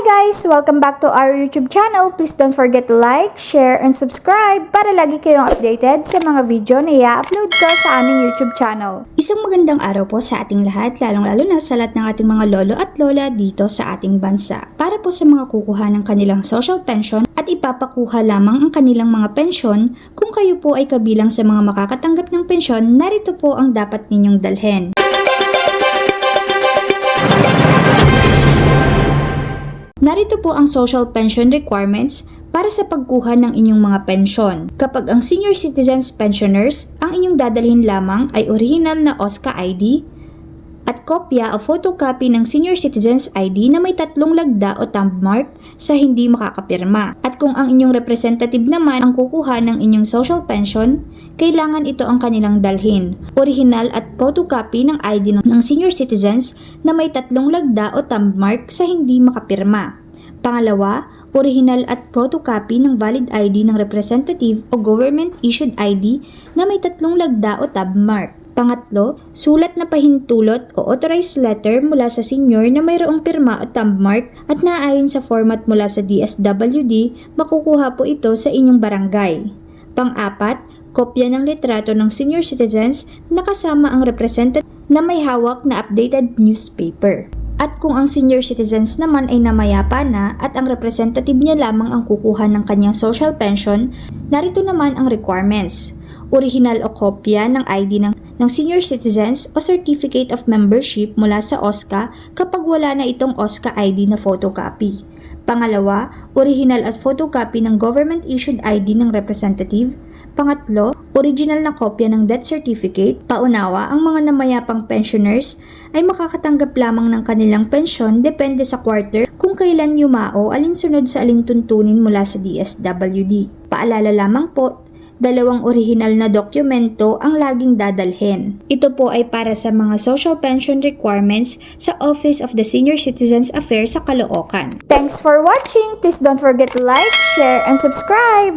guys! Welcome back to our YouTube channel. Please don't forget to like, share, and subscribe para lagi kayong updated sa mga video na i-upload ko sa aming YouTube channel. Isang magandang araw po sa ating lahat, lalong-lalo na sa lahat ng ating mga lolo at lola dito sa ating bansa. Para po sa mga kukuha ng kanilang social pension at ipapakuha lamang ang kanilang mga pensyon, kung kayo po ay kabilang sa mga makakatanggap ng pensyon, narito po ang dapat ninyong dalhin. Narito po ang social pension requirements para sa pagkuha ng inyong mga pensyon. Kapag ang senior citizens pensioners, ang inyong dadalhin lamang ay original na OSCA ID at kopya o photocopy ng senior citizens ID na may tatlong lagda o thumb mark sa hindi makakapirma. At kung ang inyong representative naman ang kukuha ng inyong social pension, kailangan ito ang kanilang dalhin. Original at photocopy ng ID ng senior citizens na may tatlong lagda o thumb mark sa hindi makapirma. Pangalawa, original at photocopy ng valid ID ng representative o government-issued ID na may tatlong lagda o tab mark. Pangatlo, sulat na pahintulot o authorized letter mula sa senior na mayroong pirma o thumb mark at naayon sa format mula sa DSWD, makukuha po ito sa inyong barangay. Pang-apat, kopya ng litrato ng senior citizens na kasama ang representative na may hawak na updated newspaper. At kung ang senior citizens naman ay namayapa na at ang representative niya lamang ang kukuha ng kanyang social pension, narito naman ang requirements. Original o kopya ng ID ng, ng senior citizens o certificate of membership mula sa OSCA kapag wala na itong OSCA ID na photocopy. Pangalawa, original at photocopy ng government-issued ID ng representative. Pangatlo, original na kopya ng death certificate. Paunawa, ang mga namayapang pensioners ay makakatanggap lamang ng kanilang pensyon depende sa quarter kung kailan yumao alinsunod sa alintuntunin mula sa DSWD. Paalala lamang po, dalawang original na dokumento ang laging dadalhin. Ito po ay para sa mga social pension requirements sa Office of the Senior Citizens Affairs sa Caloocan. Thanks for watching! Please don't forget to like, share, and subscribe!